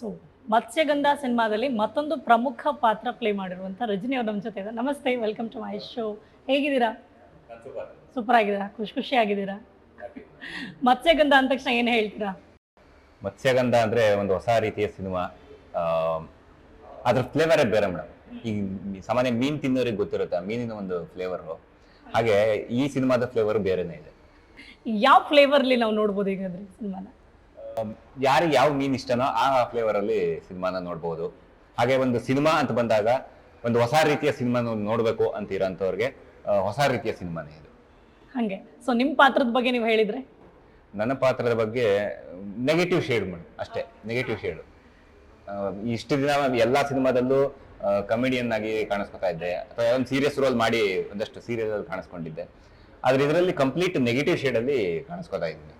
So Matsyagandha ಸಿನಿಮಾದಲ್ಲಿ ಮತ್ತೊಂದು ಪ್ರಮುಖ ಪಾತ್ರ ಪ್ಲೇ ಮಾಡಿರುವಂಥ ರಜನಿ ಅವ್ರ ನಮ್ಮ ಜೊತೆ ಇದೆ ನಮಸ್ತೆ ವೆಲ್ಕಮ್ ಟು ಮೈ ಶೋ ಹೇಗಿದ್ದೀರಾ? ಸೂಪರ್ ಆಗಿದ್ದೀರಾ? ಖುಷಿ ಖುಷಿ ಆಗಿದ್ದೀರಾ? ಮತ್ಸ್ಯಗಂಧ ಅಂದ ತಕ್ಷಣ ಏನು ಹೇಳ್ತೀರಾ? ಮತ್ಸ್ಯಗಂಧ ಅಂದ್ರೆ ಒಂದು ಹೊಸ ರೀತಿಯ ಸಿನಿಮಾ ಅದ್ರ ಫ್ಲೇವರ್ ಬೇರೆ ಮೇಡಮ್ ಈಗ ಸಾಮಾನ್ಯ ಮೀನ್ ತಿನ್ನೋರಿಗೆ ಗೊತ್ತಿರುತ್ತೆ ಮೀನಿನ ಒಂದು ಫ್ಲೇವರ್ ಹಾಗೆ ಈ ಸಿನಿಮಾದ ಫ್ಲೇವರ್ ಬೇರೆನೇ ಇದೆ. ಯಾವ ಅಲ್ಲಿ ನಾವು ನೋಡ್ಬೋದು ಈಗ ಸಿನಿಮಾನ ಯಾರಿಗೆ ಯಾವ ಮೀನ್ ಇಷ್ಟನೋ ಆ ಫ್ಲೇವರ್ ಅಲ್ಲಿ ಸಿನಿಮಾನ ನೋಡ್ಬೋದು. ಹಾಗೆ ಒಂದು ಸಿನಿಮಾ ಅಂತ ಬಂದಾಗ ಒಂದು ಹೊಸ ರೀತಿಯ ಸಿನಿಮಾ ನೋಡ್ಬೇಕು ಅಂತ ಇರೋಂಥವ್ರಿಗೆ ಹೊಸ ರೀತಿಯ ಸಿನಿಮಾನೇ ಇದು. ಹಂಗೆ. ಸೊ ನಿಮ್ಮ ಪಾತ್ರದ ಬಗ್ಗೆ ನೀವು ಹೇಳಿದ್ರೆ? ನನ್ನ ಪಾತ್ರದ ಬಗ್ಗೆ ನೆಗೆಟಿವ್ ಶೇಡ್ ಮೇಡಮ್ ಅಷ್ಟೇ ನೆಗೆಟಿವ್ ಶೇಡ್ ಇಷ್ಟು ದಿನ ಎಲ್ಲಾ ಸಿನಿಮಾದಲ್ಲೂ ಕಮಿಡಿಯನ್ ಆಗಿ ಕಾಣಿಸ್ಕೊತಾ ಇದ್ದೆ. ಅಥವಾ ಒಂದು ಸೀರಿಯಸ್ ರೋಲ್ ಮಾಡಿ ಒಂದಷ್ಟು ಸೀರಿಯಸ್ ಅಲ್ಲಿ ಕಾಣಿಸ್ಕೊಂಡಿದ್ದೆ. ಆದ್ರೆ ಇದರಲ್ಲಿ ಕಂಪ್ಲೀಟ್ ನೆಗೆಟಿವ್ ಶೇಡ್ ಅಲ್ಲಿ ಕಾಣಿಸ್ಕೊತಾ ಇದ್ದೀನಿ.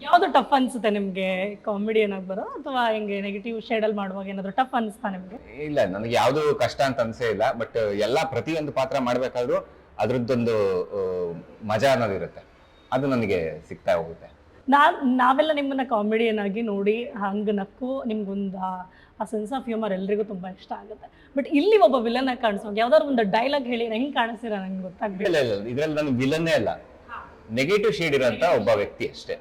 ಯಾವುದು ಟಫ್ ಅನ್ಸುತ್ತೆ ನಿಮಗೆ ಕಾಮಿಡಿ ಏನಾಗಿ ಬರೋ? ಅಥವಾ ಹಿಂಗೆ ನೆಗೆಟಿವ್ ಶೇಡಲ್ಲಿ ಮಾಡುವಾಗ ಏನಾದರೂ ಟಫ್ ಅನಿಸ್ತಾ ನಿಮಗೆ? ಇಲ್ಲ ನನಗೆ ಯಾವುದು ಕಷ್ಟ ಅಂತ ಅನ್ಸೇ ಇಲ್ಲ ಬಟ್ ಎಲ್ಲಾ ಪ್ರತಿಯೊಂದು ಪಾತ್ರ ಮಾಡ್ಬೇಕಾದ್ರೂ ಅದ್ರದ್ದೊಂದು ಆ, ಮಜಾ ಅನ್ನೋದಿರುತ್ತೆ ಅದು ನನಗೆ ಸಿಗ್ತಾ ಹೋಗುತ್ತೆ. ನಾ ನಾವೆಲ್ಲ ನಿಮ್ಮನ್ನ ಕಾಮಿಡಿಯನ್ ಆಗಿ ನೋಡಿ ಹಂಗೆ ನಕ್ಕು ನಿಮ್ಗೊಂದು ಆ- ಆ ಸೆನ್ಸ್ ಆಫ್ ಹ್ಯೂಮರ್ ಎಲ್ರಿಗೂ ತುಂಬಾ ಇಷ್ಟ ಆಗುತ್ತೆ. ಬಟ್ ಇಲ್ಲಿ ಒಬ್ಬ ವಿಲನ್ ಆಗಿ ಕಾಣಿಸೋದು ಯಾವ್ದಾದ್ರು ಒಂದು ಡೈಲಾಗ್ ಹೇಳಿ ಹೆಂಗೆ ಕಾಣಿಸ್ತೀರಾ ನಂಗೆ ಗೊತ್ತಾಗ್ಬೇಕು. ಇಲ್ಲ ಇಲ್ಲ ಇದ್ರಲ್ಲಿ ನಾನು ವಿಲನ್ನೇ ಅಲ್ಲ. ನೆಗೆಟಿವ್ ಶೇಡ್ ಇರೋಂಥ ಒಬ್ಬ ವ್ಯಕ್ತಿ ಅಷ್ಟೇ.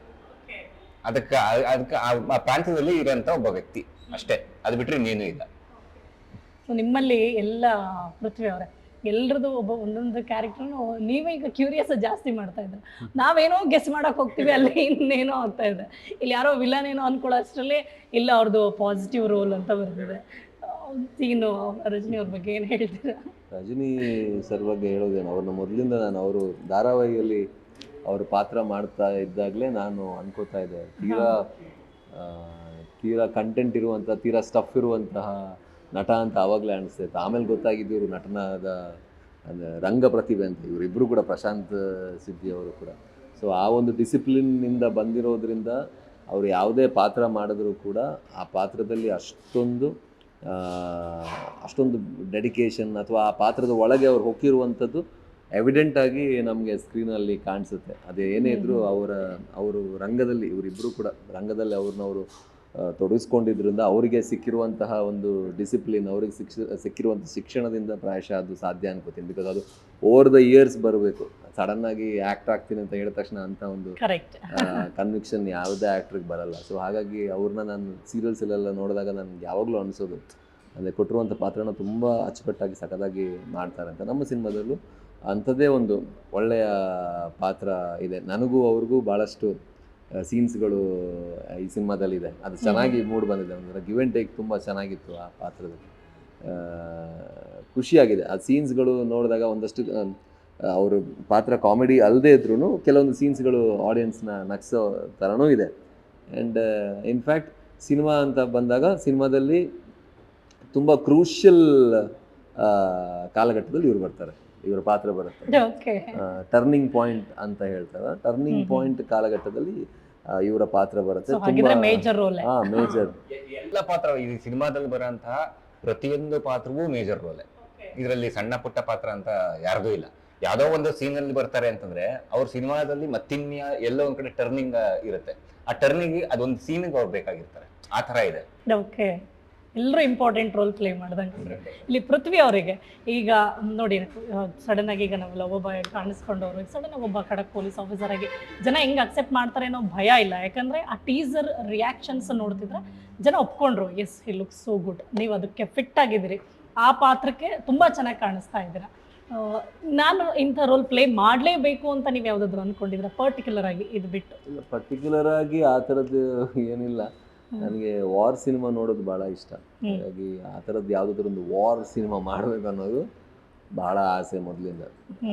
ಅದಕ್ಕೆ ಅದಕ್ಕೆ ಆ ಪ್ರಾಂತ್ಯದಲ್ಲಿ ಇರೋಂಥ ಒಬ್ಬ ವ್ಯಕ್ತಿ ಅಷ್ಟೇ. ಅದು ಬಿಟ್ರೆ ಇನ್ನೇನು ಇಲ್ಲ. ಸೊ ನಿಮ್ಮಲ್ಲಿ ಎಲ್ಲ ಪೃಥ್ವಿ ಅವರೇ ಎಲ್ರದ್ದು ಒಬ್ಬ ಒಂದೊಂದು ಕ್ಯಾರೆಕ್ಟರ್ನು ನೀವೇ ಈಗ ಕ್ಯೂರಿಯಸ್ ಜಾಸ್ತಿ ಮಾಡ್ತಾ ಇದ್ರೆ ನಾವೇನೋ ಗೆಸ್ ಮಾಡಕ್ ಹೋಗ್ತೀವಿ ಅಲ್ಲಿ ಇನ್ನೇನೋ ಆಗ್ತಾ ಇದೆ. ಇಲ್ಲಿ ಯಾರೋ ವಿಲನ್ ಏನೋ ಅನ್ಕೊಳ್ಳೋ ಅಷ್ಟರಲ್ಲಿ ಇಲ್ಲ ಅವ್ರದ್ದು ಪಾಸಿಟಿವ್ ರೋಲ್ ಅಂತ ಬರ್ತಿದೆ. ಸೀನು ರಜನಿ ಅವ್ರ ಬಗ್ಗೆ ಏನು ಹೇಳ್ತೀರಾ? ರಜನಿ ಸರ್ ಬಗ್ಗೆ ಹೇಳೋದೇನು ಅವ್ರನ್ನ ಮೊದಲಿಂದ ನಾನು ಅವರು ಧಾರಾವಾಹಿಯಲ್ಲಿ ಅವ್ರ ಪಾತ್ರ ಮಾಡ್ತಾ ಇದ್ದಾಗಲೇ ನಾನು ಅನ್ಕೋತಾ ಇದ್ದೆ. ತೀರಾ ತೀರಾ ಕಂಟೆಂಟ್ ಇರುವಂಥ ತೀರಾ ಸ್ಟಫ್ ಇರುವಂತಹ ನಟ ಅಂತ ಆವಾಗಲೇ ಅನಿಸ್ತಿತ್ತು ಆಮೇಲೆ ಗೊತ್ತಾಗಿದ್ದು ಇವರು ನಟನಾದ ಅಂದರೆ ರಂಗ ಪ್ರತಿಭೆ ಅಂತ ಇವರಿಬ್ಬರು ಕೂಡ ಪ್ರಶಾಂತ್ ಸಿದ್ದಿ ಅವರು ಕೂಡ. ಸೊ ಆ ಒಂದು ಡಿಸಿಪ್ಲಿನ್ನಿಂದ ಬಂದಿರೋದ್ರಿಂದ ಅವರು ಯಾವುದೇ ಪಾತ್ರ ಮಾಡಿದ್ರು ಕೂಡ ಆ ಪಾತ್ರದಲ್ಲಿ ಅಷ್ಟೊಂದು ಅಷ್ಟೊಂದು ಡೆಡಿಕೇಶನ್ ಅಥವಾ ಆ ಪಾತ್ರದ ಒಳಗೆ ಅವ್ರು ಹೊಕ್ಕಿರುವಂಥದ್ದು ಎವಿಡೆಂಟ್ ಆಗಿ ನಮಗೆ ಸ್ಕ್ರೀನಲ್ಲಿ ಕಾಣಿಸುತ್ತೆ. ಅದೇ ಏನೇ ಇದ್ರೂ ಅವರ ಅವರು ರಂಗದಲ್ಲಿ ಇವರಿಬ್ಬರು ಕೂಡ ರಂಗದಲ್ಲಿ ಅವ್ರನ್ನ ಅವರು ತೊಡಗಿಸ್ಕೊಂಡಿದ್ರಿಂದ ಅವರಿಗೆ ಸಿಕ್ಕಿರುವಂತಹ ಒಂದು ಡಿಸಿಪ್ಲಿನ್ ಅವ್ರಿಗೆ ಶಿಕ್ಷ ಸಿಕ್ಕಿರುವಂಥ ಶಿಕ್ಷಣದಿಂದ ಪ್ರಾಯಶಃ ಅದು ಸಾಧ್ಯ ಅನ್ಕೋತೀನಿ. ಬಿಕಾಸ್ ಅದು ಓವರ್ ದ ಇಯರ್ಸ್ ಬರಬೇಕು. ಸಡನ್ ಆಗಿ ಆಕ್ಟ್ ಆಗ್ತೀನಿ ಅಂತ ಹೇಳಿದ ತಕ್ಷಣ ಅಂತ ಒಂದು ಕರೆಕ್ಟ್ ಕನ್ವಿಕ್ಷನ್ ಯಾವುದೇ ಆ್ಯಕ್ಟ್ರಿಗೆ ಬರಲ್ಲ. ಸೊ ಹಾಗಾಗಿ ಅವ್ರನ್ನ ನಾನು ಎಲ್ಲ ನೋಡಿದಾಗ ನನಗೆ ಯಾವಾಗಲೂ ಅನಿಸೋದು. ಅಂದರೆ ಕೊಟ್ಟಿರುವಂಥ ಪಾತ್ರನ ತುಂಬ ಅಚ್ಚುಕಟ್ಟಾಗಿ ಸಖತ್ತಾಗಿ ಮಾಡ್ತಾರೆ ಅಂತ. ನಮ್ಮ ಸಿನಿಮಾದಲ್ಲೂ ಅಂಥದ್ದೇ ಒಂದು ಒಳ್ಳೆಯ ಪಾತ್ರ ಇದೆ. ನನಗೂ ಅವ್ರಿಗೂ ಭಾಳಷ್ಟು ಸೀನ್ಸ್ಗಳು ಈ ಸಿನಿಮಾದಲ್ಲಿದೆ. ಅದು ಚೆನ್ನಾಗಿ ಮೂಡ್ ಬಂದಿದೆ. ಅಂದರೆ ಗಿವ್ ಆ್ಯಂಡ್ ಟೇಕ್ ತುಂಬ ಚೆನ್ನಾಗಿತ್ತು ಆ ಪಾತ್ರದಲ್ಲಿ. ಖುಷಿಯಾಗಿದೆ. ಆ ಸೀನ್ಸ್ಗಳು ನೋಡಿದಾಗ ಒಂದಷ್ಟು ಅವರು ಪಾತ್ರ ಕಾಮಿಡಿ ಅಲ್ಲದೆ ಇದ್ರೂ ಕೆಲವೊಂದು ಸೀನ್ಸ್ಗಳು ಆಡಿಯನ್ಸ್ನ ನಗ್ಸೋ ಥರನೂ ಇದೆ. ಆ್ಯಂಡ್ ಇನ್ಫ್ಯಾಕ್ಟ್ ಸಿನಿಮಾ ಅಂತ ಬಂದಾಗ ಸಿನಿಮಾದಲ್ಲಿ ತುಂಬ ಕ್ರೂಷಿಯಲ್ ಕಾಲಘಟ್ಟದಲ್ಲಿ ಇವ್ರು ಬರ್ತಾರೆ. ಇವರ ಪಾತ್ರ ಬರುತ್ತೆ. ಓಕೆ ಟರ್ನಿಂಗ್ ಪಾಯಿಂಟ್ ಅಂತ ಹೇಳ್ತಾರೆ. ಟರ್ನಿಂಗ್ ಪಾಯಿಂಟ್ ಕಾಲಘಟ್ಟದಲ್ಲಿ ಇವರ ಪಾತ್ರ ಬರುತ್ತೆ. ಮೇಜರ್ ರೋಲ್ ಹಾ ಮೇಜರ್ ಎಲ್ಲ ಪಾತ್ರ ಈ ಸಿನಿಮಾದಲ್ಲಿ ಬರುವಂತಹ ಪ್ರತಿಯೊಂದು ಪಾತ್ರವೂ ಮೇಜರ್ ರೋಲೆ ಇದರಲ್ಲಿ ಸಣ್ಣ ಪುಟ್ಟ ಪಾತ್ರ ಅಂತ ಯಾರ್ದೂ ಇಲ್ಲ. ಯಾವ್ದೋ ಒಂದು ಸೀನ್ ಅಲ್ಲಿ ಬರ್ತಾರೆ ಅಂತಂದ್ರೆ ಅವ್ರ ಸಿನಿಮಾದಲ್ಲಿ ಮತ್ತಿನ್ಯ ಎಲ್ಲೋ ಒಂದ್ ಕಡೆ ಟರ್ನಿಂಗ್ ಇರುತ್ತೆ. ಆ ಟರ್ನಿಂಗ್ ಅದೊಂದು ಸೀನ್ಗೆ ಅವ್ರು ಬೇಕಾಗಿರ್ತಾರೆ. ಆ ತರ ಇದೆ. ಓಕೆ ಎಲ್ಲರೂ ಇಂಪಾರ್ಟೆಂಟ್ ರೋಲ್ ಪ್ಲೇ ಮಾಡ್ದಂಗೆ ಇಲ್ಲಿ ಪೃಥ್ವಿ ಅವರಿಗೆ. ಈಗ ನೋಡಿ ಸಡನ್ ಆಗಿ ಈಗ ನಾವೆಲ್ಲ ಒಬ್ಬ ಕಾಣಿಸ್ಕೊಂಡವರು ಸಡನ್ ಆಗಿ ಒಬ್ಬ ಕಡೆ ಪೊಲೀಸ್ ಆಫೀಸರ್ ಆಗಿ ಜನ ಹೆಂಗೆ ಅಕ್ಸೆಪ್ಟ್ ಮಾಡ್ತಾರೆ ಅನ್ನೋ ಭಯ ಇಲ್ಲ. ಯಾಕಂದ್ರೆ ಆ ಟೀಸರ್ ರಿಯಾಕ್ಷನ್ಸ್ ನೋಡ್ತಿದ್ರೆ ಜನ ಒಪ್ಕೊಂಡ್ರು yes he look so good ನೀವು ಅದಕ್ಕೆ ಫಿಟ್ ಆಗಿದ್ದೀರಿ. ಆ ಪಾತ್ರಕ್ಕೆ ತುಂಬ ಚೆನ್ನಾಗಿ ಕಾಣಿಸ್ತಾ ಇದ್ದೀರಾ. ನಾನು ಇಂಥ ರೋಲ್ ಪ್ಲೇ ಮಾಡಲೇಬೇಕು ಅಂತ ನೀವು ಯಾವುದಾದ್ರು ಅಂದ್ಕೊಂಡಿದ್ರೆ ಪರ್ಟಿಕ್ಯುಲರ್ ಆಗಿ ಇದು ಬಿಟ್ಟು ಪರ್ಟಿಕ್ಯುಲರ್ ಆಗಿ ಆ ಥರದ್ದು ಏನಿಲ್ಲ. ನನಗೆ ವಾರ್ ಸಿನಿಮಾ ನೋಡೋದು ಭಾಳ ಇಷ್ಟ. ಹಾಗಾಗಿ ಆ ಥರದ್ದು ಯಾವುದಾದ್ರೂ ಒಂದು ವಾರ್ ಸಿನಿಮಾ ಮಾಡಬೇಕು ಅನ್ನೋದು ಬಹಳ ಆಸೆ ಮೊದಲಿಂದ.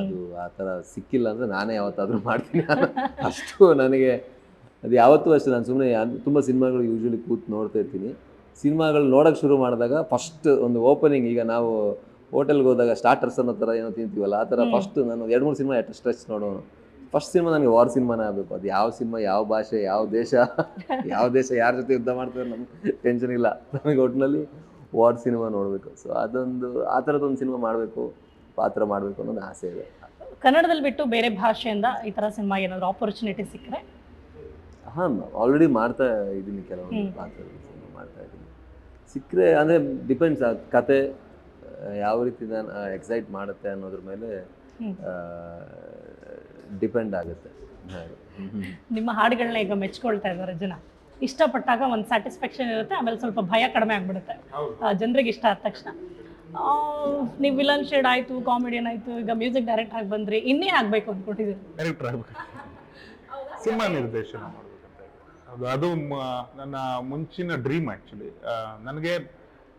ಅದು ಆ ಥರ ಸಿಕ್ಕಿಲ್ಲ ಅಂದರೆ ನಾನೇ ಯಾವತ್ತಾದರೂ ಮಾಡ್ತೀನಿ. ಅಷ್ಟು ನನಗೆ ಅದು ಯಾವತ್ತೂ ಅಷ್ಟೇ. ನಾನು ಸುಮ್ಮನೆ ತುಂಬ ಸಿನಿಮಾಗಳು ಯೂಶ್ವಲಿ ಕೂತು ನೋಡ್ತಾ ಇರ್ತೀನಿ. ಸಿನಿಮಾಗಳು ನೋಡೋಕ್ಕೆ ಶುರು ಮಾಡಿದಾಗ ಫಸ್ಟ್ ಒಂದು ಓಪನಿಂಗ್ ಈಗ ನಾವು ಹೋಟೆಲ್ಗೆ ಹೋದಾಗ ಸ್ಟಾರ್ಟರ್ಸ್ ಅನ್ನೋ ಥರ ಏನೋ ತಿಂತೀವಲ್ಲ ಆ ಥರ ಫಸ್ಟ್ ನಾನು ಎರಡು ಮೂರು ಸಿನಿಮಾ ಎಷ್ಟು ಸ್ಟ್ರೆಚ್ ನೋಡೋನು ಫಸ್ಟ್ ಸಿನಿಮಾ ನನಗೆ ವಾರ್ ಸಿನಿಮಾನೇ ಆಗಬೇಕು. ಅದು ಯಾವ ಸಿನಿಮಾ ಯಾವ ಭಾಷೆ ಯಾವ ದೇಶ ಯಾವ ದೇಶ ಯಾರ ಜೊತೆ ಯುದ್ಧ ಮಾಡ್ತಾರೆ ನಮ್ಗೆ ಟೆನ್ಷನ್ ಇಲ್ಲ. ನನಗೆ ಒಟ್ಟಿನಲ್ಲಿ ವಾರ್ ಸಿನಿಮಾ ನೋಡಬೇಕು. ಸೊ ಅದೊಂದು ಆ ಥರದೊಂದು ಸಿನಿಮಾ ಮಾಡಬೇಕು ಪಾತ್ರ ಮಾಡಬೇಕು ಅನ್ನೋದು ಆಸೆ ಇದೆ. ಕನ್ನಡದಲ್ಲಿ ಬಿಟ್ಟು ಬೇರೆ ಭಾಷೆಯಿಂದ ಈ ಥರ ಸಿನಿಮಾ ಏನಾದರೂ ಆಪರ್ಚುನಿಟಿ ಸಿಕ್ಕರೆ ಹಾಂ ಆಲ್ರೆಡಿ ಮಾಡ್ತಾ ಇದ್ದೀನಿ ಕೆಲವೊಂದು ಪಾತ್ರದ ಪಾತ್ರಗಳು ಸಿನಿಮಾ ಮಾಡ್ತಾ ಇದ್ದೀನಿ. ಸಿಕ್ಕರೆ ಅಂದರೆ ಡಿಪೆಂಡ್ಸ್ ಆ ಕತೆ ಯಾವ ರೀತಿ ನಾನು ಎಕ್ಸೈಟ್ ಮಾಡುತ್ತೆ ಅನ್ನೋದ್ರ ಮೇಲೆ. ಡಿಪೆಂಡ್ ಆಗುತ್ತೆ. ನಿಮ್ಮ ಹಾಡುಗಳನ್ನ ಈಗ ಮೆಚ್ಕೊಳ್ತಾ ಇದ್ದಾರೆ ಜನ. ಇಷ್ಟಪಟ್ಟಾಗ ಒಂದು ಸ್ಯಾಟಿಸ್ಫ್ಯಾಕ್ಷನ್ ಇರುತ್ತೆ ಆಮೇಲೆ ಸ್ವಲ್ಪ ಭಯ ಕಡಿಮೆ ಆಗ್ಬಿಡುತ್ತೆ. ಜನರಿಗೆ ಇಷ್ಟ ಆದ ತಕ್ಷಣ. ಆ, ನೀವು ವಿಲನ್ ಶೇಡ್ ಆಯಿತು ಕಾಮಿಡಿಯನ್ ಆಯಿತು ಈಗ ಮ್ಯೂಸಿಕ್ ಡೈರೆಕ್ಟ್ ಆಗಿ ಬಂದ್ರಿ ಇನ್ನೇ ಆಗಬೇಕು ಅಂದ್ಕೊಟ್ಟಿದ್ದೀರಿ ಡೈರೆಕ್ಟರ್ ಆಗ್ಬೇಕು. ಸಿನಿಮಾ ನಿರ್ದೇಶನ ಮಾಡಬೇಕಂತ. ಅದು ಅದು ಮ- ನನ್ನ ಮುಂಚಿನ ಡ್ರೀಮ್ ಆ್ಯಕ್ಚುಲಿ ನನಗೆ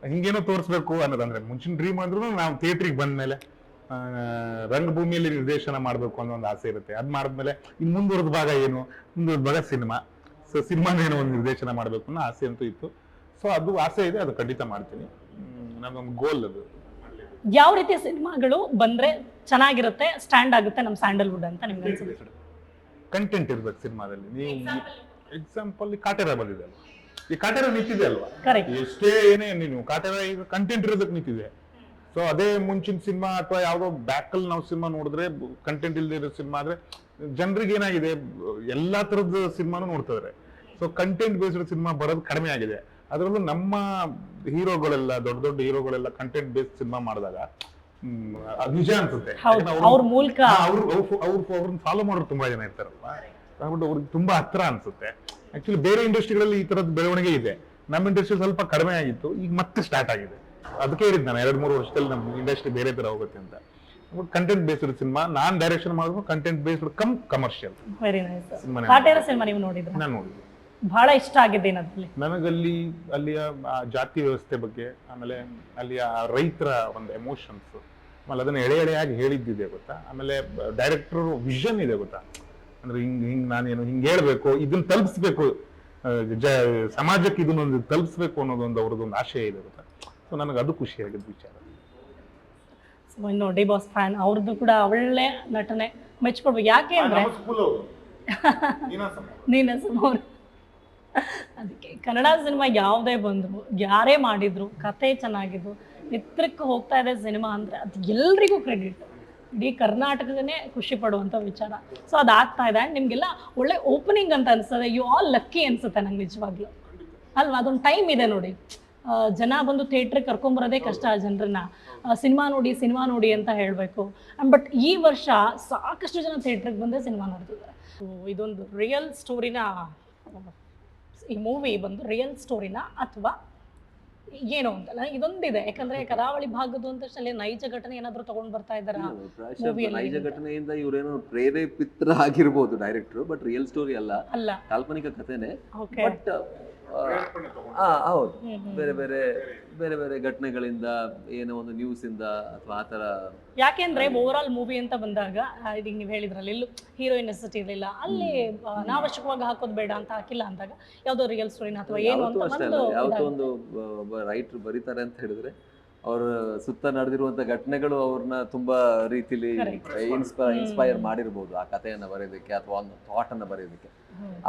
ಹಿಂಗೇನೋ ತೋರಿಸ್ಬೇಕು ಅನ್ನೋದಂದ್ರೆ ಮುಂಚಿನ ಡ್ರೀಮ್ ಅಂದ್ರೂ ನಾವು ಥಿಯೇಟ್ರಿಗೆ ಬಂದ್ಮೇಲೆ ರಂಗಭೂಮಿಯಲ್ಲಿ ನಿರ್ದೇಶನ ಮಾಡಬೇಕು ಅನ್ನೋ ಒಂದು ಆಸೆ ಇರುತ್ತೆ. ಅದು ಮಾಡಿದ್ಮೇಲೆ ಇನ್ನು ಮುಂದುವರೆದ ಭಾಗ ಏನು? ಮುಂದುವರೆದ ಭಾಗ ಸಿನಿಮಾ. ಸೊ ಸಿನಿಮಾನೇನೋ ಒಂದು ನಿರ್ದೇಶನ ಮಾಡಬೇಕು ಅನ್ನೋ ಆಸೆ ಅಂತೂ ಇತ್ತು. ಸೊ ಅದು ಆಸೆ ಇದೆ ಅದು ಖಂಡಿತ ಮಾಡ್ತೀನಿ. ನನ್ನೊಂದು ಗೋಲ್ ಅದು. ಯಾವ ರೀತಿಯ ಸಿನಿಮಾಗಳು ಬಂದ್ರೆ ಚೆನ್ನಾಗಿರುತ್ತೆ ಸ್ಟ್ಯಾಂಡ್ ಆಗುತ್ತೆ ನಮ್ಮ ಸ್ಯಾಂಡಲ್ವುಡ್ ಅಂತ ನಿಮ್ಗೆ ಅನ್ಸುತ್ತೆ? ಕಂಟೆಂಟ್ ಇರ್ಬೇಕು ಸಿನಿಮಾದಲ್ಲಿ. ನೀವು ಎಕ್ಸಾಂಪಲ್ ಕಾಟೇರ ಬಂದಿದೆ ಅಲ್ವಾ? ಈ ಕಾಟೇರ ನಿಂತಿದೆ ಅಲ್ವಾ? ಎಷ್ಟೇ ಏನೇ ನೀನು ಕಾಟೇರ ಈಗ ಕಂಟೆಂಟ್ ಇರೋದಕ್ಕೆ ನಿಂತಿದೆ. ಸೊ ಅದೇ ಮುಂಚಿನ ಸಿನಿಮಾ ಅಥವಾ ಯಾವುದೋ ಬ್ಯಾಕಲ್ ನಾವು ಸಿನಿಮಾ ನೋಡಿದ್ರೆ ಕಂಟೆಂಟ್ ಇಲ್ಲದೆ ಇರೋ ಸಿನಿಮಾ ಆದ್ರೆ ಜನರಿಗೆ ಏನಾಗಿದೆ ಎಲ್ಲಾ ತರದ ಸಿನಿಮಾನು ನೋಡ್ತಿದ್ದಾರೆ ಸೊ ಕಂಟೆಂಟ್ ಬೇಸ್ಡ್ ಸಿನಿಮಾ ಬರೋದು ಕಡಿಮೆ ಆಗಿದೆ. ಅದರಲ್ಲೂ ನಮ್ಮ ಹೀರೋಗಳೆಲ್ಲ ದೊಡ್ಡ ದೊಡ್ಡ ಹೀರೋಗಳೆಲ್ಲ ಕಂಟೆಂಟ್ ಬೇಸ್ಡ್ ಸಿನಿಮಾ ಮಾಡಿದಾಗ ನಿಜ ಅನ್ಸುತ್ತೆ. ಅವ್ರನ್ನ ಫಾಲೋ ಮಾಡೋರು ತುಂಬಾ ಜನ ಇರ್ತಾರಲ್ವಾ? ಹಾಗ್ಬಿಟ್ಟು ಅವ್ರಿಗೆ ತುಂಬಾ ಹತ್ರ ಅನ್ಸುತ್ತೆ. ಆಕ್ಚುಲಿ ಬೇರೆ ಇಂಡಸ್ಟ್ರಿಗಳಲ್ಲಿ ಈ ತರದ ಬೆಳವಣಿಗೆ ಇದೆ. ನಮ್ಮ ಇಂಡಸ್ಟ್ರಿ ಸ್ವಲ್ಪ ಕಡಿಮೆ ಆಗಿತ್ತು ಈಗ ಮತ್ತೆ ಸ್ಟಾರ್ಟ್ ಆಗಿದೆ. ಅದಕ್ಕೆ ಹೇಳಿದ್ ನಾನು ಎರಡು ಮೂರು ವರ್ಷದಲ್ಲಿ ನಮ್ಮ ಇಂಡಸ್ಟ್ರಿ ಬೇರೆ ತರ ಹೋಗುತ್ತೆ ಅಂತ. ಕಂಟೆಂಟ್ ಬೇಸ್ಡ್ ಸಿನಿಮಾ ನಾನ್ ಡೈರೆಕ್ಷನ್ ಮಾಡೋದು content based come commercial very nice ಸಿನಿಮಾನೇ Kaatera cinema ನೀವು ನೋಡಿದ್ರೆ? ನಾನು ನೋಡಿದ್ದೆ. ಬಹಳ ಇಷ್ಟ ಆಗಿದೆ ಏನದ್ರಲ್ಲಿ ನನಗಲ್ಲಿ ಅಲ್ಲಿಯ ಆ ಜಾತಿ ವ್ಯವಸ್ಥೆ ಬಗ್ಗೆ ಆಮೇಲೆ ಅಲ್ಲಿಯ ಆ ರೈತರ ಒಂದು ಎಮೋಷನ್ಸ್ ಆಮೇಲೆ ಅದನ್ನ ಎಳೆ ಎಳೆಯಾಗಿ ಹೇಳಿದ್ದಿದೆ ಗೊತ್ತಾ? ಆಮೇಲೆ ಡೈರೆಕ್ಟರ್ ವಿಷನ್ ಇದೆ ಗೊತ್ತಾ? ಅಂದ್ರೆ ಹಿಂಗ್ ಹಿಂಗ್ ನಾನೇನು ಹಿಂಗ್ ಹೇಳ್ಬೇಕು ಇದನ್ನ ತಲುಪಿಸ್ಬೇಕು ಜ ಸಮಾಜಕ್ಕೆ ಇದನ್ನೊಂದು ತಲುಪಿಸ್ಬೇಕು ಅನ್ನೋದೊಂದು ಅವ್ರದ್ದೊಂದು ಆಶಯ ಇದೆ ಗೊತ್ತಾ? ಸೊ ನನಗೆ ಅದು ಖುಷಿಯಾಗಿದ್ದ ವಿಚಾರ. ನೋಡಿ ಇನ್ನು ಡಿ ಬಾಸ್ ಫ್ಯಾನ್ ಅವ್ರದ್ದು ಕೂಡ ಒಳ್ಳೆ ನಟನೆ. ಮೆಚ್ಕೊಡ್ಬೇಕು ಯಾಕೆ ಅಂದ್ರೆ ನೀನಸಮ್ ಅವರು. ಅದಕ್ಕೆ ಕನ್ನಡ ಸಿನಿಮಾ ಯಾವುದೇ ಬಂದ್ರು ಯಾರೇ ಮಾಡಿದ್ರು ಕತೆ ಚೆನ್ನಾಗಿದ್ರು ಎತ್ತರಕ್ಕೆ ಹೋಗ್ತಾ ಇದೆ ಸಿನಿಮಾ ಅಂದ್ರೆ ಅದು ಎಲ್ರಿಗೂ ಕ್ರೆಡಿಟ್ ಇಡೀ ಕರ್ನಾಟಕದನ್ನೇ ಖುಷಿ ಪಡುವಂಥ ವಿಚಾರ. ಸೊ ಅದಾಗ್ತಾ ಆಗ್ತಾ ಇದೆ ನಿಮ್ಗೆಲ್ಲ ಒಳ್ಳೆ ಓಪನಿಂಗ್ ಅಂತ ಅನ್ಸುತ್ತೆ. ಯು ಆಲ್ ಲಕ್ಕಿ ಅನ್ಸುತ್ತೆ ನಂಗೆ ನಿಜವಾಗ್ಲೂ. ಅಲ್ವಾ? ಅದೊಂದು ಟೈಮ್ ಇದೆ ನೋಡಿ. ಜನ ಬಂದು ಥಿಯೇಟ್ರಿಗೆ ಕರ್ಕೊಂಬರೋದೇ ಕಷ್ಟ ಆ ಜನರನ್ನ. ಸಿನಿಮಾ ನೋಡಿ ಸಿನಿಮಾ ನೋಡಿ ಅಂತ ಹೇಳಬೇಕು. ಬಟ್ ಈ ವರ್ಷ ಸಾಕಷ್ಟು ಜನ ಥಿಯೇಟ್ರಿಗೆ ಬಂದೇ ಸಿನಿಮಾ ನೋಡ್ತಿದ್ದಾರೆ. ಇದೊಂದು ರಿಯಲ್ ಸ್ಟೋರಿನ ಈ ಮೂವಿ ಬಂದು ರಿಯಲ್ ಸ್ಟೋರಿನ ಅಥವಾ ಏನು ಅಂತಲ್ಲ ಇದೊಂದಿದೆ. ಯಾಕಂದ್ರೆ ಕರಾವಳಿ ಭಾಗದ್ದು ಅಂತ ನೈಜ ಘಟನೆ ಏನಾದ್ರು ತಗೊಂಡ್ ಬರ್ತಾ ಇದ್ದಾರಾ ನೈಜ? ಘಟನೆಯಿಂದ ಇವರೇನೋ ಪ್ರೇರೇಪಿತರ ಆಗಿರ್ಬೋದು ಡೈರೆಕ್ಟರ್ ಬಟ್ ರಿಯಲ್ ಸ್ಟೋರಿ ಅಲ್ಲ. ಅಲ್ಲ. ಕಾಲ್ಪನಿಕ ಕಥೆನೆ. ಓಕೆ ಬಟ್ ಹೌದು. ಬೇರೆ ಬೇರೆ ಬೇರೆ. ಬೇರೆ ಘಟನೆಗಳಿಂದ ಏನೋ ಒಂದು ನ್ಯೂಸ್ ಇಂದ ಅಥವಾ ಆತರ ತರ ಯಾಕೆಂದ್ರೆ ಓವರ್ ಆಲ್ ಮೂವಿ ಅಂತ ಬಂದಾಗ ಇದೀಗ ಈಗ ನೀವು ಹೇಳಿದ್ರಲ್ಲಿ ಎಲ್ಲೂ ಹೀರೋಯಿನ್ ನೆಸೆಸಿಟಿ ಇರಲಿಲ್ಲ. ಅಲ್ಲಿ ಆ, ಅನಾವಶ್ಯಕವಾಗಿ ಹಾಕೋದು ಬೇಡ ಅಂತ ಹಾಕಿಲ್ಲ ಅಂದಾಗ ಯಾವುದೋ ರಿಯಲ್ ಸ್ಟೋರಿನ ಅಥವಾ ಏನು ಅಂತ ಯಾವತ್ತೋ ಒಂದು ರೈಟರ್ ಬರೀತಾರೆ ಅಂತ ಹೇಳಿದ್ರೆ ಅವ್ರ ಸುತ್ತ ನಡೆದಿರುವಂತ ಘಟನೆಗಳು ಅವ್ರನ್ನ ತುಂಬಾ ರೀತಿಲಿ. ಇನ್ಸ್ಪೈರ್ ಮಾಡಿರ್ಬೋದು ಆ ಕಥೆಯನ್ನ ಬರೆಯೋದಕ್ಕೆ ಅಥವಾ ಒಂದು ಥಾಟ್ ಅನ್ನ ಬರೆಯೋದಕ್ಕೆ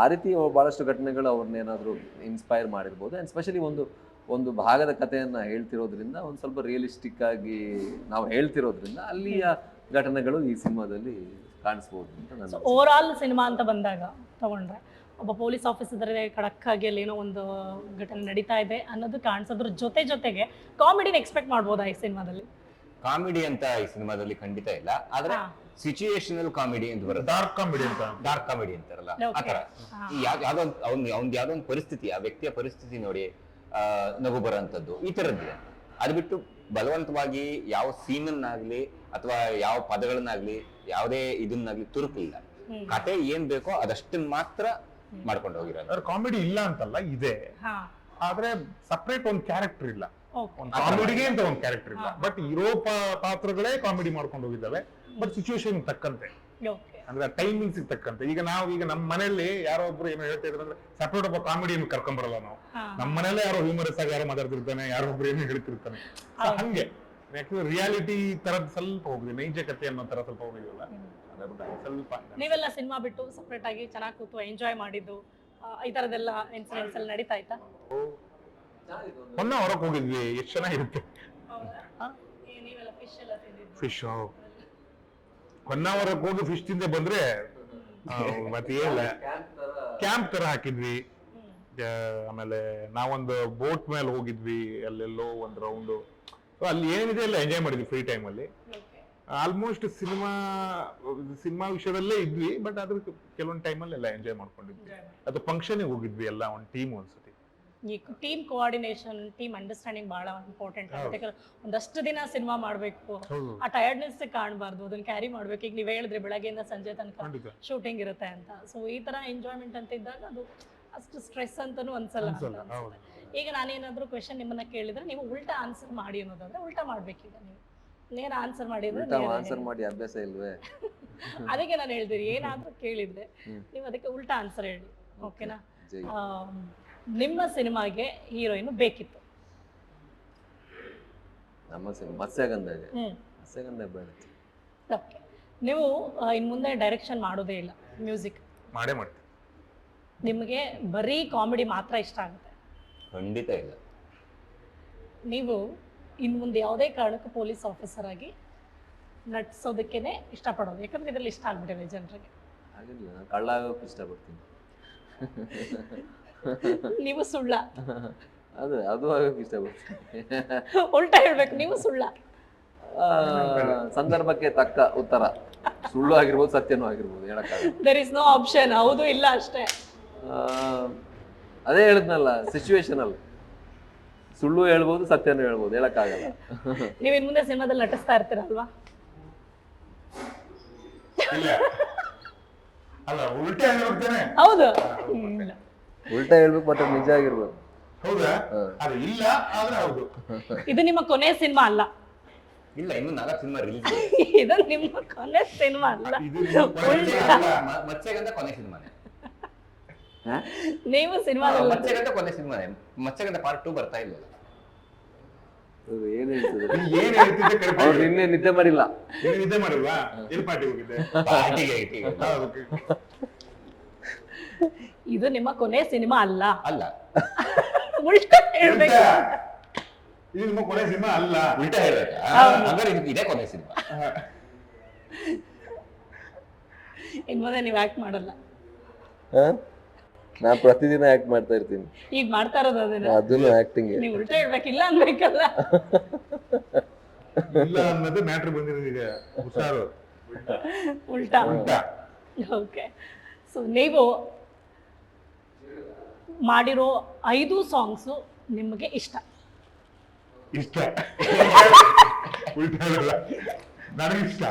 ಆ ರೀತಿ ಬಹಳಷ್ಟು ಘಟನೆಗಳು ಅವ್ರನ್ನೇನಾದ್ರೂ ಇನ್ಸ್ಪೈರ್ ಮಾಡಿರ್ಬೋದು. ಅಂಡ್ ಸ್ಪೆಷಲಿ ಒಂದು ಒಂದು ಭಾಗದ ಕಥೆಯನ್ನ ಹೇಳ್ತಿರೋದ್ರಿಂದ ಒಂದು ಸ್ವಲ್ಪ ರಿಯಲಿಸ್ಟಿಕ್ ಆಗಿ ನಾವು ಹೇಳ್ತಿರೋದ್ರಿಂದ ಅಲ್ಲಿಯ ಘಟನೆಗಳು ಈ ಸಿನಿಮಾದಲ್ಲಿ ಕಾಣಿಸ್ಬೋದು ಅಂತ ಓವರ್ ಆಲ್ ಸಿನಿಮಾ ಅಂತ ಬಂದಾಗ ತಗೊಂಡ್ರೆ ಒಬ್ಬ ಪೊಲೀಸ್ ಆಫೀಸರ್ ಖಡಕ್ ಆಗಿ ಅಲ್ಲಿ ಏನೋ ಒಂದು ಘಟನೆ ನಡೀತಾ ಇದೆ ಅನ್ನೋದು ಕಾಣಿಸೋದ್ರ ಜೊತೆ ಜೊತೆಗೆ ಕಾಮಿಡಿನ ಎಕ್ಸ್ಪೆಕ್ಟ್ ಮಾಡ್ಬೋದಾ ಈ ಸಿನಿಮಾದಲ್ಲಿ ಕಾಮಿಡಿ ಅಂತ ಈ ಸಿನಿಮಾದಲ್ಲಿ ಖಂಡಿತ ಇಲ್ಲ ಆದ್ರೆ. ಸಿಚುಯೇಷನಲ್ ಕಾಮಿಡಿ ಅಂತ ಬರುತ್ತೆ ಡಾರ್ಕ್ ಕಾಮಿಡಿ ಅಂತ ಡಾರ್ಕ್ ಕಾಮಿಡಿ ಅಂತಾರಲ್ಲ ಆ Okay. ತರ ಹಾ. ಈ ಯಾವ್- ಯಾವ್ದೋ ಒಂದು ಅವ್ನ್ ಅವ್ನ್ ಯಾವ್ದೋ ಒಂದು ಪರಿಸ್ಥಿತಿ ಆ ವ್ಯಕ್ತಿಯ ಪರಿಸ್ಥಿತಿ ನೋಡಿ ಆ, ನಗು ಬರೋಂಥದ್ದು ಈ ತರದ್ದು ಅದು ಬಿಟ್ಟು ಬಲವಂತವಾಗಿ ಯಾವ ಸೀನನ್ನಾಗ್ಲಿ ಅಥವಾ ಯಾವ ಪದಗಳನ್ನಾಗ್ಲಿ ಯಾವುದೇ ಇದನ್ನಾಗ್ಲಿ ತುರುಕಿಲ್ಲ. ಕತೆ ಏನ್ ಬೇಕೋ ಅದಷ್ಟನ್ ಮಾತ್ರ ಮಾಡ್ಕೊಂಡು ಹೋಗಿರೋದು. ಕಾಮಿಡಿ ಇಲ್ಲ ಅಂತಲ್ಲ ಇದೆ. ಹಾ. ಆದ್ರೆ ಸಪ್ರೇಟ್ ಒಂದು ಕ್ಯಾರೆಕ್ಟರ್ ಇಲ್ಲ. ಒಂದು ಕಾಮಿಡಿಗೆ ಅಂತ ಒಂದು ಕ್ಯಾರೆಕ್ಟರ್ ಇಲ್ಲ. ಬಟ್ ಇರೋ ಪಾತ್ರಗಳೇ ಕಾಮಿಡಿ ಮಾಡ್ಕೊಂಡು ಹೋಗಿದ್ದಾವೆ. ಬಟ್ ಸಿಚುವೇಶನ್ ತಕ್ಕಂತೆ. ಓಕೆ ಅಂದ್ರೆ ಟೈಮಿಂಗ್ಸ್ ತಕ್ಕಂತೆ. ಈಗ ನಾವು ಈಗ ನಮ್ಮ ಮನೆಯಲ್ಲಿ ಯಾರೋ ಒಬ್ರು ಏನೋ ಹೇಳ್ತಾ ಇದ್ರೆ ಅಂದ್ರೆ ಸಪ್ರೇಟ್ ಒಬ್ಬ ಕಾಮಿಡಿಯನ್ನು ಕರ್ಕೊಂಡ್ ಬರಲ್ಲ ನಾವು. ನಮ್ಮ ಮನೇಲೆ ಯಾರೋ ಹ್ಯೂಮರಸ್ ಆಗಿ ಯಾರೋ ಮಾತಾಡ್ತಿರ್ತಾನೆ ಯಾರೋ ಒಬ್ರು ಏನೋ ಹೇಳ್ತಿರ್ತಾನೆ. ಹಂಗೆ. ಯಾಕಂದ್ರೆ ರಿಯಾಲಿಟಿ ತರದ್ ಸ್ವಲ್ಪ ಹೋಗಿದೆ. ನೈಜ ಕಥೆ ಅನ್ನೋ ತರ ಸ್ವಲ್ಪ ಬಗ್ಗೆ ಸ್ವಲ್ಪ ನೀವೆಲ್ಲ ಸಿನಿಮಾ ಬಿಟ್ಟು ಸಪ್ರೇಟ್ ಆಗಿ ಚೆನ್ನಾಗಿ ಕೂತು ಎಂಜಾಯ್ ಮಾಡಿದ್ದು ಆ, ಈ ತರದೆಲ್ಲ ಇನ್ಸಿಡೆಂಟ್ಸ್ ಎಲ್ಲ ನಡೀತಾ ಇತ್ತಾ? ಮೊನ್ನೆ ಹೊರಕ್ ಹೋಗಿದ್ವಿ. ಎಷ್ಟು ಚೆನ್ನಾಗಿರುತ್ತೆ. ನೀವೆಲ್ಲ ಫಿಶ್ ಎಲ್ಲ ತಿಂದಿದ್ದು ಫಿಶ್ ಹೊನ್ನಾವರಕ್ಕೆ ಹೋಗಿ ಫಿಶ್ ತಿಂದೆ ಬಂದ್ರೆ ಆ, ಮತ್ತೆ ಏನಿಲ್ಲ ಕ್ಯಾಂಪ್ ತರ. ಹಾಕಿದ್ವಿ. ಆಮೇಲೆ ನಾವೊಂದು ಬೋಟ್ ಮೇಲೆ ಹೋಗಿದ್ವಿ. ಅಲ್ಲೆಲ್ಲೋ ಒಂದು ರೌಂಡು ಅಲ್ಲಿ ಏನಿದೆ ಎಲ್ಲ ಎಂಜಾಯ್ ಮಾಡಿದ್ವಿ ಫ್ರೀ ಟೈಮಲ್ಲಿ ಆಲ್ಮೋಸ್ಟ್ ಸಿನಿಮಾ ಸಿನಿಮಾ ವಿಷಯದಲ್ಲೇ ಇದ್ವಿ ಬಟ್ ಅದ್ರ ಕೆಲವೊಂದು ಟೈಮಲ್ಲಿ ಎಲ್ಲ ಎಂಜಾಯ್ ಮಾಡ್ಕೊಂಡಿದ್ವಿ. ಅದು ಫಂಕ್ಷನ್ ಹೋಗಿದ್ವಿ ಎಲ್ಲ ಒಂದು ಟೀಮ್ ಒಂದ್ಸತಿ. ಈ ಟೀಮ್ ಕೋಆರ್ಡಿನೇಷನ್ ಟೀಮ್ ಅಂಡರ್ಸ್ಟ್ಯಾಂಡಿಂಗ್ ಬಹಳ ಇಂಪಾರ್ಟೆಂಟ್ ಯಾಕಂದ್ರೆ ಒಂದಷ್ಟು ದಿನ ಸಿನಿಮಾ ಮಾಡಬೇಕು. ಆ ಟಯರ್ಡ್ನೆಸ್ ಕಾಣಬಾರ್ದು ಅದನ್ನ ಕ್ಯಾರಿ ಮಾಡ್ಬೇಕು. ಈಗ ನೀವು ಹೇಳಿದ್ರೆ ಬೆಳಗ್ಗೆಯಿಂದ ಸಂಜೆ ತನಕ ಶೂಟಿಂಗ್ ಇರುತ್ತೆ ಅಂತ. ಸೊ ಈ ತರ ಎಂಜಾಯ್ಮೆಂಟ್ ಅಂತ ಇದ್ದಾಗ ಅದು ಅಷ್ಟು ಸ್ಟ್ರೆಸ್ ಅಂತಾನು ಅನ್ಸಲ್ಲ ಈಗ ನಾನೇನಾದ್ರೂ ಕ್ವೆಶನ್ ನಿಮ್ಮನ್ನ ಕೇಳಿದ್ರೆ ನೀವು ಉಲ್ಟಾ ಆನ್ಸರ್ ಮಾಡಿ ಅನ್ನೋದಾದ್ರೆ ಉಲ್ಟಾ ಮಾಡ್ಬೇಕೀಗ ನೀವು. ನೇರ ಆನ್ಸರ್ ಮಾಡಿದ್ರೆ ಉಲ್ಟಾ ಆನ್ಸರ್ ಮಾಡಿ ಅಭ್ಯಾಸ ಇಲ್ವೇ? ಅದಕ್ಕೆ ನಾನು ಹೇಳ್ತೀನಿ ಏನಾದ್ರೂ ಕೇಳಿದ್ರೆ. ನೀವು ಅದಕ್ಕೆ ಉಲ್ಟಾ ಆನ್ಸರ್ ಹೇಳಿ. ಓಕೆನಾ ನಿಮ್ಮ ಸಿನಿಮಾಗೆ ಹೀರೋಯಿನ್ ಬೇಕಿತ್ತು. ನಮ್ಮ ಸಿನಿಮಾ ಮತ್ಸ್ಯಗಂಧ ಇದೆ ಹ್ಮ್. ಮತ್ಸ್ಯಗಂಧ ಬೇಡ ಓಕೆ ನೀವು ಇನ್ ಮುಂದೆ ಡೈರೆಕ್ಷನ್ ಮಾಡೋದೇ ಇಲ್ಲ ಮ್ಯೂಸಿಕ್ ಮಾಡೇ ಮಾಡ್ತೀನಿ ನಿಮಗೆ ಬರೀ ಕಾಮಿಡಿ ಮಾತ್ರ ಇಷ್ಟ ಆಗುತ್ತೆ. ಖಂಡಿತ ಇಲ್ಲ. ನೀವು ಇನ್ನು ಮುಂದೆ ಯಾವುದೇ ಕಾರಣಕ್ಕೂ ಪೊಲೀಸ್ ಆಫೀಸರ್ ಆಗಿ ನಟಿಸೋದಕ್ಕೆ ಇಷ್ಟಪಡೋದು. ಯಾಕಂದ್ರೆ ಇದರಲ್ಲಿ ಇಷ್ಟ ಆಗ್ಬಿಟ್ಟಿದೆ ಜನರಿಗೆ. ಹಾಗಿಲ್ಲ ನಾನು ಕಳ್ಳ ಆಗೋಕೆ ಇಷ್ಟಪಡ್ತೀನಿ. ನೀವು ಸುಳ್ಳ. ಅದೇ ಅದು ಆಗೋಕೆ ಇಷ್ಟಪಡ್ತೀನಿ. ಉಲ್ಟಾ ಹೇಳ್ಬೇಕು ನೀವು ಸುಳ್ಳ. ಆ, ಸಂದರ್ಭಕ್ಕೆ ತಕ್ಕ ಉತ್ತರ. ಸುಳ್ಳು ಆಗಿರ್ಬೋದು ಸತ್ಯನೂ ಆಗಿರ್ಬೋದು ಹೇಳಕ್ಕಾಗಲ್ಲ. ದರ್ ಇಸ್ ನೋ ಆಪ್ಷನ್ ಹೌದು ಇಲ್ಲ ಅಷ್ಟೇ. ಆ, ಅದೇ ಹೇಳಿದ್ನಲ್ಲ ಸಿಚುವೇಶನ್ ಅಲ್ಲಿ ಸುಳ್ಳು ಹೇಳ್ಬೋದು ಸತ್ಯನೂ ಹೇಳ್ಬೋದು ಹೇಳಕ್ಕಾಗಲ್ಲ ನೀವ್ ಇನ್ ಮುಂದೆ ಸಿನಿಮಾದಲ್ಲಿ ನಟಿಸ್ತಾ ಇರ್ತೀರಲ್ವಾ ಇಲ್ಲ ಅಲ್ಲ ಉಲ್ಟೆ ಹೋಗ್ತೇನೆ ಹೌದು ಇಲ್ಲ. ಉಲ್ಟಾ ಹೇಳ್ಬೇಕು ಮತ್ತೆ ನಿಜ ಆಗಿರ್ಬೋದು ಹೌದಾ. ಅದು ಇಲ್ಲ ಆದ್ರೆ ಹೌದು ಇದು ನಿಮ್ಮ ಕೊನೆ ಸಿನಿಮಾ ಅಲ್ಲ ಇಲ್ಲ ಇನ್ನು ನಾಲ್ಕು ಸಿನಿಮಾ ರಿಲೀಸ್ ಇದು ನಿಮ್ಮ ಕೊನೆ ಸಿನಿಮಾ ಅಲ್ಲ ಇದು ನಿಮ್ಮ ಕೊನೆ ಅಲ್ಲ ಮತ್ಸ್ಯಗಂಧ ಕೊನೆ ಸಿನಿಮಾನೆ ನೀವು ಸಿನಿಮಾ ಮತ್ಸ್ಯಗಂಧ ಕೊನೆ ಸಿನಿಮಾನೆ. ಮತ್ಸ್ಯಗಂಧ ಪಾರ್ಟ್ ಟೂ ಬರ್ತಾ ಇಲ್ಲ ಅದು ಏನ್ ಹೇಳ್ತಿದ್ರು? ನೀನ್ ಏನ್ ಹೇಳ್ತಿದ್ದೆ correct ಅವ್ರು ಆಗಿ ನಿನ್ನೆ ನಿದ್ದೆ ಮಾಡಿಲ್ಲ. ನೀನ್ ನಿದ್ದೆ ಮಾಡಿಲ್ವಾ? ಎಲ್ಲಿ ಪಾರ್ಟಿ ಹೋಗಿದ್ದೆ. ಇದು ನಿಮ್ಮ ಕೊನೆ ಸಿನಿಮಾ ಅಲ್ಲ. ಅಲ್ಲ. ಉಲ್ಟಾ ಹೇಳ್ಬೇಕು. ಇದು ನಿಮ್ಮ ಕೊನೆ ಸಿನಿಮಾ ಅಲ್ಲ. ಉಲ್ಟಾ ಹೇಳ್ಬೇಕಾ. ಹಂಗಾರೆ ಇದು ಇದೇ ಕೊನೆ ಸಿನಿಮಾ. ನೀವು ಆಕ್ಟ್ ಮಾಡಲ್ಲ. ಹಾ? ನಾ ಪ್ರತಿದಿನ ಆಕ್ಟ್ ಮಾಡ್ತಾ ಇರ್ತೀನಿ. ಈಗ ಮಾಡ್ತಾ ಇರೋದು ಅದನ್ನ ಅದನ್ನು ಆಕ್ಟಿಂಗ್ ನೀವು ಉಲ್ಟಾ ಹೇಳ್ಬೇಕಿಲ್ಲ ಅನ್ಬೇಕಲ್ಲ? ಇಲ್ಲ ಅನ್ನೋದೇ ಮ್ಯಾಟ್ರ್ ಬಂದಿರೋದು ಈಗ. ಹುಷಾರು. ಉಲ್ಟಾ. ಉಲ್ಟಾ. ಓಕೆ ಸೊ ನೀವು ಮಾಡಿರೋ ಐದು ಸಾಂಗ್ಸು ನಿಮಗೆ ಇಷ್ಟ. ಇಷ್ಟ. ಉಲ್ಟಾ ನನಗೆ ಇಷ್ಟ.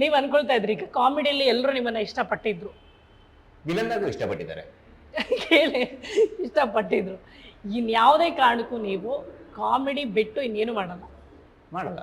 ನೀವು ಅನ್ಕೊಳ್ತಾ ಇದ್ರಿ ಈಗ ಕಾಮಿಡಿಯಲ್ಲಿ ಎಲ್ಲರೂ ನಿಮ್ಮನ್ನ ಇಷ್ಟಪಟ್ಟಿದ್ರು. ವಿಲನ್ನಾಗೂ ಇಷ್ಟಪಟ್ಟಿದ್ದಾರೆ. ಕೇಳಿ ಇಷ್ಟಪಟ್ಟಿದ್ರು. ಇನ್ಯಾವುದೇ ಕಾರಣಕ್ಕೂ ನೀವು ಕಾಮಿಡಿ ಬಿಟ್ಟು ಇನ್ನೇನು ಮಾಡಲ್ಲ. ಮಾಡಲ್ಲ.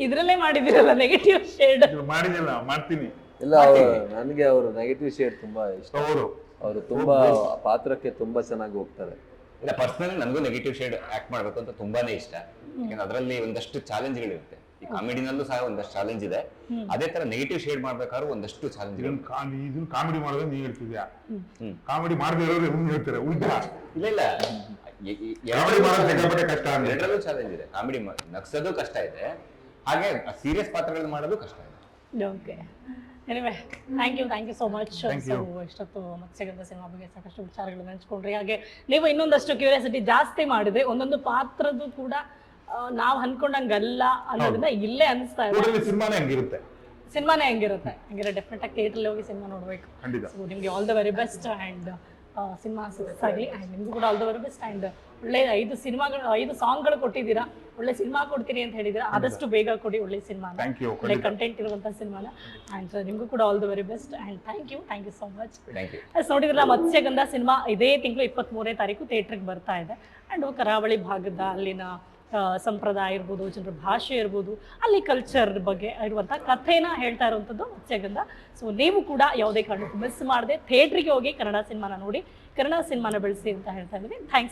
ಇದ್ರಲ್ಲೇ ಮಾಡಿದಿರಲ್ಲ ನೆಗೆಟಿವ್ ಶೇಡ್ ಮಾಡಿದಿಲ್ಲ ಮಾಡ್ತೀನಿ. ಇಲ್ಲ ಅವರು ನನಗೆ ಅವರು ನೆಗೆಟಿವ್ ಶೇಡ್ ತುಂಬಾ ಇಷ್ಟ. ಅವರು. ಅವರು ತುಂಬಾ ಪಾತ್ರಕ್ಕೆ ತುಂಬಾ ಚೆನ್ನಾಗಿ ಹೋಗ್ತಾರೆ. ಇಲ್ಲ ಪರ್ಸನಲಿ ನನಗೂ ನೆಗೆಟಿವ್ ಶೇಡ್ ಆಕ್ಟ್ ಮಾಡಬೇಕು ಅಂತ ತುಂಬಾನೇ ಇಷ್ಟ. ಯಾಕಂದ್ರೆ ಅದರಲ್ಲಿ ಒಂದಷ್ಟು ಚಾಲೆಂಜ್ಗಳಿರುತ್ತೆ ಈ ಕಾಮಿಡಿನಲ್ಲೂ ಸಹ ಒಂದಷ್ಟು ಚಾಲೆಂಜ್ ಇದೆ. ಅದೇ ತರ ನೆಗೆಟಿವ್ ಶೇಡ್ ಮಾಡ್ಬೇಕಾದ್ರೂ ಒಂದಷ್ಟು ಚಾಲೆಂಜ್ ಇದನ್ನ ಕಾ- ಇದನ್ನ ಕಾಮಿಡಿ ಮಾಡೋದು ನೀವು ಹೇಳ್ತಿದ್ಯಾ ಕಾಮಿಡಿ ಮಾಡದೇ ಇರೋರು ಇವ್ನು ಹೇಳ್ತಾರೆ ಉಲ್ಟಾ. ಇಲ್ಲ ಇಲ್ಲ. ಕಾಮಿಡಿ ಮಾಡೋದು ಸಿಕ್ಕಾಪಟ್ಟೆ ಕಷ್ಟ ಅಂದ್ರೆ ಎರಡರಲ್ಲೂ ಚಾಲೆಂಜ್ ಇದೆ. ಕಾಮಿಡಿ ನಗ್ಸೋದು ಕಷ್ಟ ಇದೆ. ಹಾಗೆ ಸೀರಿಯಸ್ ಪಾತ್ರಗಳನ್ನ ಮಾಡೋದು ಕಷ್ಟ ಇದೆ. Okay anyway thank you thank you so much so. ಇಷ್ಟೊತ್ತು ಮತ್ಸ್ಯಗಂಧ ಸಿನಿಮಾ ಬಗ್ಗೆ ಸಾಕಷ್ಟು ವಿಚಾರಗಳನ್ನ ಹಂಚ್ಕೊಂಡ್ರಿ. ಹಾಗೆ ನೀವು ಇನ್ನೊಂದಷ್ಟು ಕ್ಯೂರಿಯಾಸಿಟಿ ಜಾಸ್ತಿ ಮಾಡಿದ್ರೆ ಒಂದೊಂದು ಪಾತ್ರದ್ದು ಕೂಡ ನಾವು ಅನ್ಕೊಂಡಂಗಲ್ಲ ಅನ್ನೋದನ್ನ ಇಲ್ಲೇ ಅನಿಸ್ತಾ ಇದೆ. ಸಿನಿಮಾನೇ ಹಂಗಿರುತ್ತೆ. ಸಿನಿಮಾನೇ ಹಂಗಿರುತ್ತೆ. ಹಂಗಿರೋ ಡೆಫಿನೆಟ್ ಆಗಿ ಥಿಯೇಟ್ರಲ್ಲಿ ಹೋಗಿ ಸಿನಿಮಾ ನೋಡ್ಬೇಕು. ಸೊ ನಿಮಗೆ all the very best and cinema success ಆಗಲಿ ಆ್ಯಂಡ್ ನಿಮಗೂ ಕೂಡ all the very best and ಒಳ್ಳೆ ಐದು ಸಿನಿಮಾಗಳು ಐದು ಸಾಂಗ್ಗಳು ಕೊಟ್ಟಿದ್ದೀರಾ. ಒಳ್ಳೆ ಸಿನಿಮಾ ಕೊಡ್ತೀನಿ ಅಂತ ಹೇಳಿದ್ರೆ ಆದಷ್ಟು ಬೇಗ ಕೊಡಿ ಒಳ್ಳೆ ಸಿನಿಮಾ ಒಳ್ಳೆ ಕಂಟೆಂಟ್ ಇರುವಂತಹ ಸಿನಿಮಾನ. ಆ್ಯಂಡ್ ನಿಮಗೂ ಕೂಡ all the very best and thank you thank you so much us ನೋಡಿದ್ರಲ್ಲ ಮತ್ಸ್ಯಗಂಧ ಸಿನಿಮಾ ಇದೇ ತಿಂಗಳು ಇಪ್ಪತ್ತ್ಮೂರನೇ ತಾರೀಕು ಥಿಯೇಟ್ರಿಗೆ ಬರ್ತಾ ಇದೆ. ಆ್ಯಂಡ್ ಕರಾವಳಿ ಭಾಗದ ಅಲ್ಲಿನ ಸಂಪ್ರದಾಯ ಇರ್ಬೋದು, ಜನರ ಭಾಷೆ ಇರ್ಬೋದು, ಅಲ್ಲಿ ಕಲ್ಚರ್ ಬಗ್ಗೆ ಇರುವಂಥ ಕಥೆನ ಹೇಳ್ತಾ ಇರುವಂಥದ್ದು ಮತ್ಸ್ಯಗಂಧ ಸೊ ನೀವು ಕೂಡ ಯಾವುದೇ ಕಾರಣಕ್ಕೂ ಮಿಸ್ ಮಾಡದೆ ಥಿಯೇಟ್ರಿಗೆ ಹೋಗಿ ಕನ್ನಡ ಸಿನಿಮಾನ ನೋಡಿ, ಕನ್ನಡ ಸಿನಿಮಾನ ಬೆಳೆಸಿ ಅಂತ ಹೇಳ್ತಾ ಇದ್ದೀನಿ. ಥ್ಯಾಂಕ್ಸ್